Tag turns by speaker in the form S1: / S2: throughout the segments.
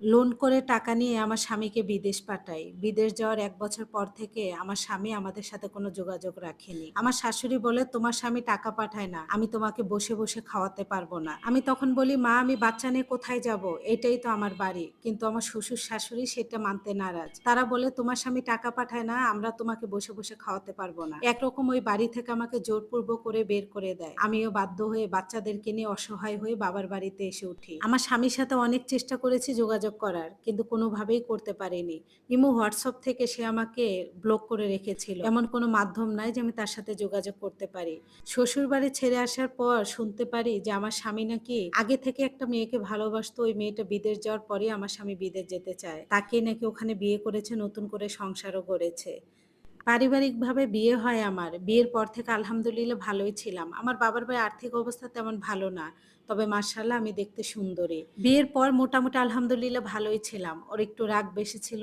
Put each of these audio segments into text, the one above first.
S1: Loan করে টাকা নিয়ে আমার স্বামীকে বিদেশ পাঠাই। বিদেশ যাওয়ার এক বছর পর থেকে আমার স্বামী আমাদের সাথে কোনো যোগাযোগ রাখেনি। আমার শাশুড়ি বলে, তোমার স্বামী টাকা পাঠায় না, আমি তোমাকে বসে বসে খাওয়াতে পারব না। আমি তখন বলি, মা, আমি বাচ্চা নিয়ে কোথায় যাব? এটাই তো আমার বাড়ি। কিন্তু আমার শ্বশুর শাশুড়ি সেটা মানতে নারাজ। তারা বলে, তোমার স্বামী টাকা পাঠায় না, আমরা তোমাকে বসে বসে খাওয়াতে পারব না। একরকম ওই বাড়ি থেকে আমাকে জোরপূর্বক করে বের করে দেয়। আমিও বাধ্য হয়ে বাচ্চাদেরকে নিয়ে অসহায় হয়ে বাবার বাড়িতে এসে উঠি। আমার স্বামীর সাথে অনেক চেষ্টা করেছি যোগাযোগ করার, কিন্তু কোনোভাবেই করতে পারিনি। ইমো, হোয়াটসঅ্যাপ থেকে সে আমাকে ব্লক করে রেখেছিল। এমন কোনো মাধ্যম নাই যে আমি তার সাথে যোগাযোগ করতে পারি। শ্বশুর বাড়ি ছেড়ে আসার পর শুনতে পারি যে আমার স্বামী নাকি আগে থেকে একটা মেয়েকে ভালোবাসতো, ওই মেয়েটা বিদেশ যাওয়ার পরে আমার স্বামী বিদেশ যেতে চায়। তাকে নাকি ওখানে বিয়ে করেছে, নতুন করে সংসারও গড়েছে পারিবারিকভাবে বিয়ে হয় আমার। বিয়ের পর থেকে আলহামদুলিল্লাহ ভালোই ছিলাম। আমার বাবার ভাই আর্থিক অবস্থা তেমন ভালো না, তবে মার্শাল্লাহ আমি দেখতে সুন্দরী। বিয়ের পর মোটামুটি আলহামদুলিল্লাহ ভালোই ছিলাম। ওর একটু রাগ বেশি ছিল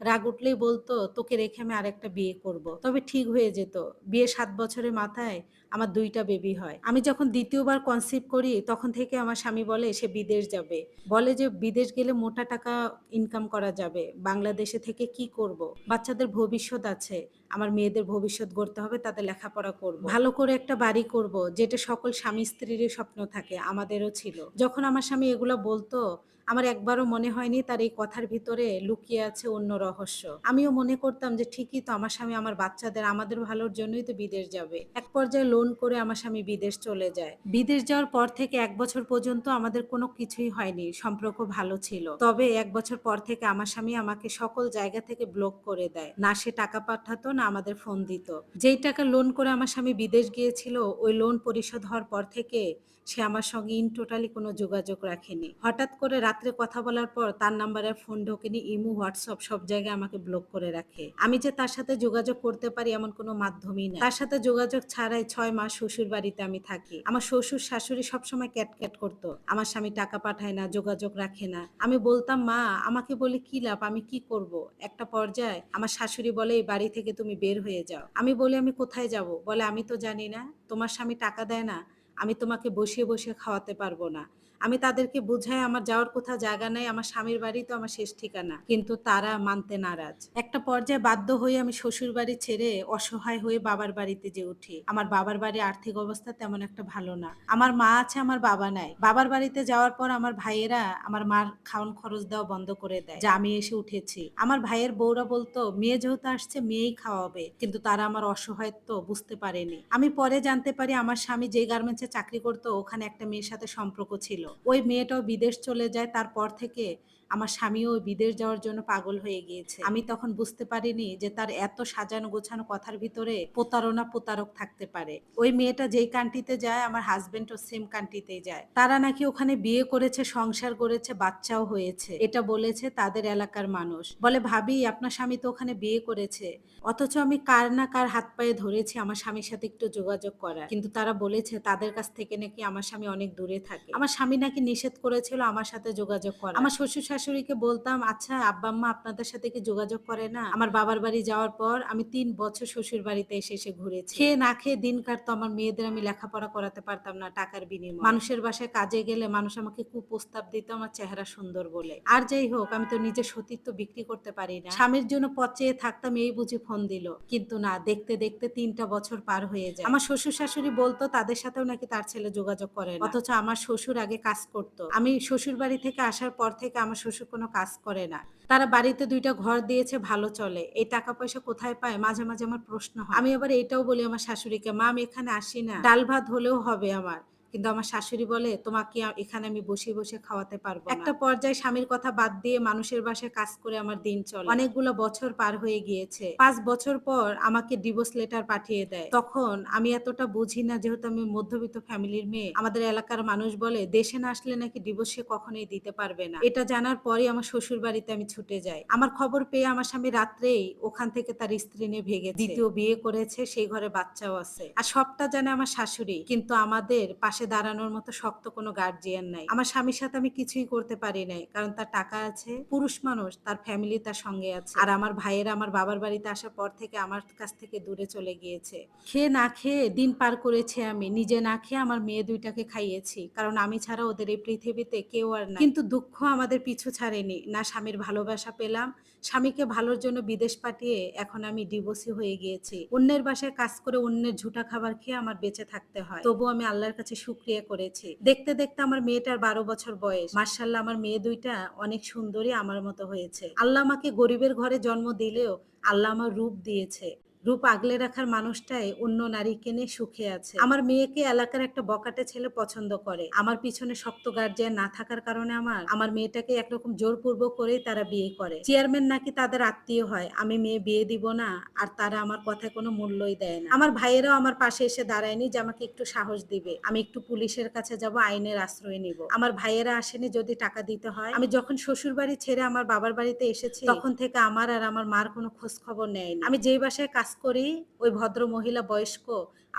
S1: রাগ উঠলেই বলতো, তোকে রেখে আমি আরেকটা বিয়ে করব। তবে ঠিক হয়ে যেত। বিয়ে সাত বছরের মাথায় আমার দুইটা বেবি হয়। আমি যখন দ্বিতীয়বার কনসিভ করি, তখন থেকে আমার স্বামী বলে, সে বিদেশ যাবে। বলে যে, বিদেশ গেলে মোটা টাকা ইনকাম করা যাবে। বাংলাদেশে থেকে কি করব। বাচ্চাদের ভবিষ্যৎ আছে। আমার মেয়েদের ভবিষ্যৎ গড়তে হবে, তাদের লেখাপড়া করব। ভালো করে একটা বাড়ি করব, যেটা সকল স্বামী স্ত্রীর স্বপ্ন থাকে, আমাদেরও ছিল। যখন আমার স্বামী এগুলো বলতো আমার একবারও মনে হয়নি তার এই কথার ভিতরে লুকিয়ে আছে অন্য রহস্য। আমিও মনে করতাম যে ঠিকই তো আমার স্বামী আমার বাচ্চাদের আমাদের ভালোর জন্যই তো বিদেশ যাবে। এক পর্যায়ে লোন করে আমার স্বামী বিদেশ চলে যায়। বিদেশ যাওয়ার পর থেকে এক বছর পর্যন্ত আমাদের কোনো কিছুই হয়নি, সম্পর্ক ভালো ছিল। তবে এক বছর পর থেকে আমার স্বামী আমাকে সকল জায়গা থেকে ব্লক করে দেয়। না সে টাকা পাঠাতো, না আমাদের ফোন দিত। যেই টাকা লোন করে আমার স্বামী বিদেশ গিয়েছিল, ওই লোন পরিশোধ হওয়ার পর থেকে সে আমার সঙ্গে ইন টোটালি কোনো যোগাযোগ রাখেনি। হঠাৎ করে রাত্রে কথা বলার পর তার নাম্বারে ফোন ঢোকেনি, ইমু, হোয়াটসঅ্যাপ সব জায়গায় আমাকে ব্লক করে রাখে। আমি যে তার সাথে যোগাযোগ করতে পারি এমন কোনো মাধ্যমই না। তার সাথে যোগাযোগ ছাড়াই ছয় মাস শ্বশুর বাড়িতে আমি থাকি। আমার শ্বশুর শাশুড়ি সবসময় ক্যাট ক্যাট করতো। আমার স্বামী টাকা পাঠায় না, যোগাযোগ রাখে না। আমি বলতাম, মা, আমাকে বলে কি লাভ? আমি কি করব? একটা পর্যায়ে আমার শাশুড়ি বলে, এই বাড়ি থেকে তুমি বের হয়ে যাও। আমি বলি, আমি কোথায় যাব? বলে, আমি তো জানি না। তোমার স্বামী টাকা দেয় না। আমি তোমাকে বসিয়ে বসিয়ে খাওয়াতে পারব না। আমি তাদেরকে বুঝাই, আমার যাওয়ার কোথাও জায়গা নাই, আমার স্বামীর বাড়ি তো আমার শেষ ঠিকানা। কিন্তু তারা মানতে নারাজ। একটা পর্যায়ে বাধ্য হয়ে আমি শ্বশুর বাড়ি ছেড়ে অসহায় হয়ে বাবার বাড়িতে যে উঠি। আমার বাবার বাড়ি আর্থিক অবস্থা তেমন একটা ভালো না। আমার মা আছে, আমার বাবা নাই। বাবার বাড়িতে যাওয়ার পর আমার ভাইয়েরা আমার মার খাওয়ান খরচ দেওয়া বন্ধ করে দেয়। যে আমি এসে উঠেছি। আমার ভাইয়ের বউরা বলতো, মেয়ে যেহেতু আসছে, মেয়েই খাওয়াবে। কিন্তু তারা আমার অসহায়ত্ব বুঝতে পারেনি। আমি পরে জানতে পারি, আমার স্বামী যে গার্মেন্টসে চাকরি করতো, ওখানে একটা মেয়ের সাথে সম্পর্ক ছিল। ওই মেয়েটাও বিদেশ চলে যায় তারপর থেকে আমার স্বামীও বিদেশ যাওয়ার জন্য পাগল হয়ে গিয়েছে। আমি তখন বুঝতে পারিনি যে তার এত সাজানো গোছানো কথার ভিতরে প্রতারণা, প্রতারক থাকতে পারে। ওই মেয়েটা যেই কান্ট্রিতে যায়, আমার হাজবেন্ডও সেম কান্ট্রিতেই যায়। তারা নাকি ওখানে বিয়ে করেছে, সংসার করেছে, বাচ্চাও হয়েছে। এটা বলেছে তাদের এলাকার মানুষ। বলে, ভাবি, আপনার স্বামী তো ওখানে বিয়ে করেছে। অথচ আমি কার না কার হাত পায়ে ধরেছি আমার স্বামীর সাথে একটু যোগাযোগ করার। কিন্তু তারা বলেছে, তাদের কাছ থেকে নাকি আমার স্বামী অনেক দূরে থাকে। আমার স্বামী নাকি নিষেধ করেছিল আমার সাথে যোগাযোগ করা। আমার শ্বশুর শাশুড়িকে বলতাম আচ্ছা আব্বা আম্মা আপনাদের সাথে কি যোগাযোগ করে না? আমার বাবার বাড়ি যাওয়ার পর আমি তিন বছর শ্বশুর বাড়িতে এসে এসে ঘুরেছি। খেয়ে না খেয়ে দিন কাটতো, আমার মেয়েদের আমি লেখাপড়া করাতে পারতাম না টাকার বিনিময়ে। মানুষের বাসায় কাজে গেলে মানুষ আমাকে কুপ্রস্তাব দিত, আমার চেহারা সুন্দর বলে। আর যাই হোক, আমি তো নিজের সতীত্ব বিক্রি করতে পারি না। স্বামীর জন্য পচে থাকতাম, এই বুঝি ফোন দিল। কিন্তু না, দেখতে দেখতে তিনটা বছর পার হয়ে যায়। আমার শ্বশুর শাশুড়ি বলতো, তাদের সাথেও নাকি তার ছেলে যোগাযোগ করে অথচ আমার শ্বশুর আগে কাজ করতো। আমি শ্বশুর বাড়ি থেকে আসার পর থেকে আমার শ্বশুর কোনো কাজ করে না। তারা বাড়িতে দুইটা ঘর দিয়েছে, ভালো চলে। এই টাকা পয়সা কোথায় পায়? মাঝে মাঝে আমার প্রশ্ন হয়। আমি আবার এটাও বলি আমার শাশুড়িকে, মা, আমি এখানে আসি না। ডাল ভাত হলেও হবে আমার। কিন্তু আমার শাশুড়ি বলে তোমাকে এখানে আমি বসে বসে খাওয়াতে পারব একটা পর্যায়ে স্বামীর কথা বাদ দিয়ে মানুষের বাসায় কাজ করে আমার দিন চলে। অনেকগুলো বছর পার হয়ে গিয়েছে। পাঁচ বছর পর আমাকে ডিভোর্স লেটার পাঠিয়ে দেয়। তখন আমি এতটা বুঝি না যেহেতু আমি মধ্যবিত্ত ফ্যামিলির মেয়ে। আমাদের এলাকার মানুষ বলে দেশে না আসলে নাকি ডিভোর্স সে কখনোই দিতে পারবে না। এটা জানার পরই আমার শ্বশুর বাড়িতে আমি ছুটে যাই। আমার খবর পেয়ে আমার স্বামী রাত্রেই ওখান থেকে তার স্ত্রী নিয়ে ভেগে দ্বিতীয় বিয়ে করেছে সেই ঘরে বাচ্চাও আছে। আর সবটা জানে আমার শাশুড়ি। কিন্তু আমাদের পাশে পাশে দাঁড়ানোর মতো শক্ত কোনো গার্জিয়ান নাই। আমার স্বামীর সাথে আমি কিছুই করতে পারি নাই, কারণ তার টাকা আছে, পুরুষ মানুষ, তার ফ্যামিলি তার সঙ্গে আছে। আর আমার ভাইয়েরা আমার বাবার বাড়িতে আসার পর থেকে আমার কাছ থেকে দূরে চলে গিয়েছে। খেয়ে না খেয়ে দিন পার করেছি আমি, নিজে না খেয়ে আমার মেয়ে দুইটাকে খাইয়েছি, কারণ আমি ছাড়া ওদের এই পৃথিবীতে কেউ আর না কিন্তু দুঃখ আমাদের পিছু ছাড়েনি, না স্বামীর ভালোবাসা পেলাম, স্বামীকে ভালোর জন্য বিদেশ পাঠিয়ে এখন আমি ডিভোর্সি হয়ে গিয়েছি। অন্যের বাসায় কাজ করে অন্যের ঝুটা খাবার খেয়ে আমার বেঁচে থাকতে হয়। তবু আমি আল্লাহর কাছে শুক্রিয়া করেছে। দেখতে দেখতে আমার মেয়েটার বারো বছর বয়স। মার্শাল্লাহ আমার মেয়ে দুইটা অনেক সুন্দরী আমার মতো হয়েছে। আল্লাহ আমাকে গরিবের ঘরে জন্ম দিলেও আল্লাহ আমার রূপ দিয়েছে। রূপ আগলে রাখার মানুষটাই অন্য নারীকে নিয়ে সুখে আছে। আমার মেয়েকে এলাকার একটা বকাটে ছেলে পছন্দ করে। আমার পিছনে শক্ত গার্জিয়ান না থাকার কারণে আমার আমার মেয়েটাকে একরকম জোরপূর্বক করেই তারা বিয়ে করে। চেয়ারম্যান নাকি তাদের আত্মীয় হয় আমি মেয়ে বিয়ে দিব না আর তারা আমার কথায় কোনো মূল্যই দেয় না। আমার ভাইয়েরাও আমার পাশে এসে দাঁড়ায়নি যে আমাকে একটু সাহস দিবে। আমি একটু পুলিশের কাছে যাব আইনের আশ্রয় নিব। আমার ভাইয়েরা আসেনি যদি টাকা দিতে হয়। আমি যখন শ্বশুর বাড়ি ছেড়ে আমার বাবার বাড়িতে এসেছি তখন থেকে আমার আর আমার মার কোনো খোঁজ খবর নেয়নি। আমি যেই বাসায় কাজ করি ওই ভদ্র মহিলা বয়স্ক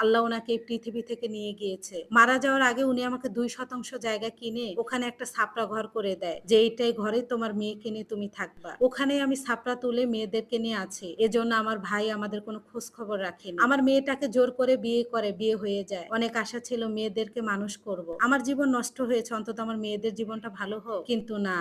S1: আল্লাহ ওনাকে এই পৃথিবী থেকে নিয়ে গিয়েছে। মারা যাওয়ার আগে উনি আমাকে দুই শতাংশ জায়গা কিনে ওখানে একটা ছাপড়া ঘর করে দেয়, যে এইটাই ঘরে তোমার মেয়েকে নিয়ে তুমি থাকবা। ওখানে আমি ছাপড়া তুলে মেয়েদেরকে নিয়ে আছি, এজন্য আমার ভাই আমাদের কোনো খোঁজ খবর রাখেনি। আমার মেয়েটাকে জোর করে বিয়ে করে, বিয়ে হয়ে যায়। অনেক আশা ছিল মেয়েদেরকে মানুষ করব। আমার জীবন নষ্ট হয়েছে, অন্তত আমার মেয়েদের জীবনটা ভালো হোক। কিন্তু না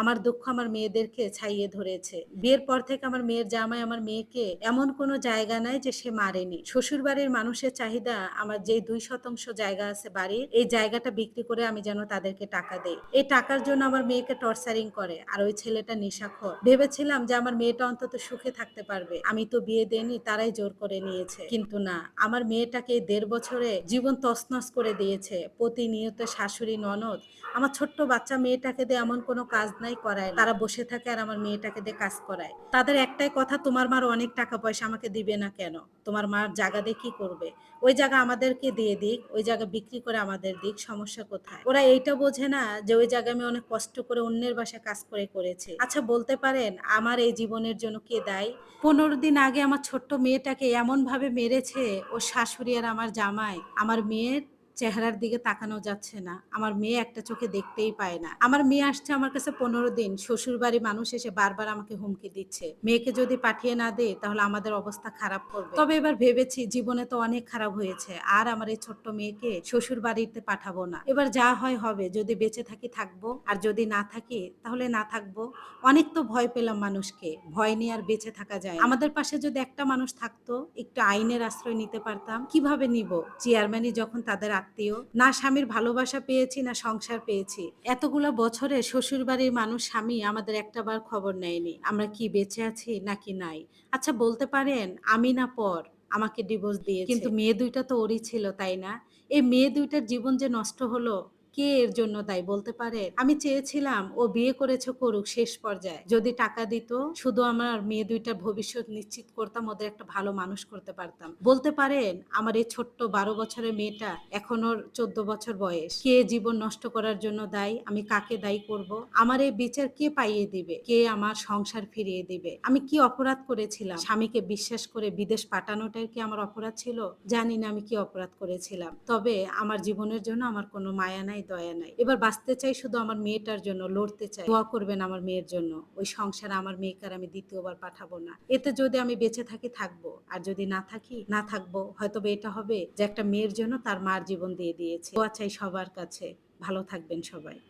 S1: আমার দুঃখ আমার মেয়েদেরকে ছাইয়ে ধরেছে। বিয়ের পর থেকে আমার মেয়ের জামাই আমার মেয়েকে এমন কোনো জায়গা নাই যে সে মারেনি। শ্বশুর বাড়ির মানুষের চাহিদা আমার যে দুই শতাংশ জায়গা আছে বাড়ির, এই জায়গাটা বিক্রি করে আমি যেন তাদেরকে টাকা দেই। এই টাকার জন্য আমার মেয়েকে টর্চারিং করে আর ওই ছেলেটা নেশাখোর। ভেবেছিলাম যে আমার মেয়েটা অন্তত সুখে থাকতে পারবে। আমি তো বিয়ে দেইনি, তারাই জোর করে নিয়েছে। কিন্তু না, আমার মেয়েটাকে দেড় বছরে জীবন তছনছ করে দিয়েছে। প্রতিনিয়ত শাশুড়ি, ননদ, আমার ছোট্ট বাচ্চা মেয়েটাকে দিয়ে এমন কোনো কাজ নাই করায়। তারা বসে থাকে আর আমার মেয়েটাকে দিয়ে কাজ করায়। তাদের একটাই কথা, তোমার মার অনেক টাকা পয়সা আমাকে দিবে না কেন? তোমার মার জায়গা দিয়ে কি করবে? ওই জায়গা আমাদেরকে দিয়ে দিক, ওই জায়গা বিক্রি করে আমাদের দিক, সমস্যা কোথায়? ওরা এইটা বোঝে না যে ওই জায়গায় আমি অনেক কষ্ট করে অন্যের বাসায় কাজ করে করেছি। আচ্ছা বলতে পারেন আমার এই জীবনের জন্য কে দায়ী? পনেরো দিন আগে আমার ছোট্ট মেয়েটাকে এমনভাবে মেরেছে ও শাশুড়ি আর আমার জামাই, আমার মেয়ের চেহারার দিকে তাকানো যাচ্ছে না। আমার মেয়ে একটা চোখে দেখতেই পায় না। আমার মেয়ে আসছে আমার কাছে পনেরো দিন। শ্বশুর বাড়ি মানুষ এসে বারবার আমাকে হুমকি দিচ্ছে। মেয়েকে যদি পাঠিয়ে না দেয়, তাহলে আমাদের অবস্থা খারাপ করবে। তবে এবার ভেবেছি জীবনে তো অনেক খারাপ হয়েছে। আর আমার এই ছোট্ট মেয়েকে শ্বশুর বাড়িতে পাঠাবো না। এবার যা হয় হবে। যদি বেঁচে থাকি, থাকব। আর যদি না থাকি, তাহলে না থাকব। অনেক তো ভয় পেলাম মানুষকে। ভয় নিয়ে আর বেঁচে থাকা যায় আমাদের পাশে যদি একটা মানুষ থাকতো, একটু আইনের আশ্রয় নিতে পারতাম। কীভাবে নিব? চেয়ারম্যানই যখন তাদের আত্মীয়, না স্বামীর ভালোবাসা পেয়েছি, না সংসার পেয়েছি। এতগুলো বছরে শ্বশুর বাড়ির মানুষ, স্বামী আমাদের একটাবার খবর নেয়নি, আমরা কি বেঁচে আছি নাকি নাই? আচ্ছা বলতে পারেন, আমি না পর আমাকে ডিভোর্স দিয়ে কিন্তু মেয়ে দুইটা তো ওরই ছিল, তাই না? এই মেয়ে দুইটার জীবন যে নষ্ট হলো কে এর জন্য তাই বলতে পারে আমি চেয়েছিলাম, ও বিয়ে করেছে করুক, শেষ পর্যায়ে। যদি টাকা দিত, শুধু আমার মেয়ে দুইটার ভবিষ্যৎ নিশ্চিত করতাম, ওদের একটা ভালো মানুষ করতে পারতাম। বলতে পারেন, আমার এই ছোট্ট বারো বছরের মেয়েটা এখন ওর চোদ্দ বছর বয়স। কে জীবন নষ্ট করার জন্য দায়ী? আমি কাকে দায়ী করব? আমার এই বিচার কে পাইয়ে দিবে? কে আমার সংসার ফিরিয়ে দিবে? আমি কি অপরাধ করেছিলাম? স্বামীকে বিশ্বাস করে বিদেশ পাঠানোটাই কি আমার অপরাধ ছিল? জানি না আমি কি অপরাধ করেছিলাম। তবে আমার জীবনের জন্য আমার কোনো মায়া নাই দয়া নাই। এবার বাঁচতে চাই শুধু আমার মেয়েটার জন্য, লড়তে চাই। দোয়া করবেন আমার মেয়ের জন্য। ওই সংসার আমার মেয়েকে আমি দ্বিতীয়বার পাঠাবো না। এতে যদি আমি বেঁচে থাকি, থাকব। আর যদি না থাকি, না থাকব হয়তো এটা হবে যে একটা মেয়ের জন্য তার মার জীবন দিয়ে দিয়েছে। দোয়া চাই সবার কাছে। ভালো থাকবেন সবাই।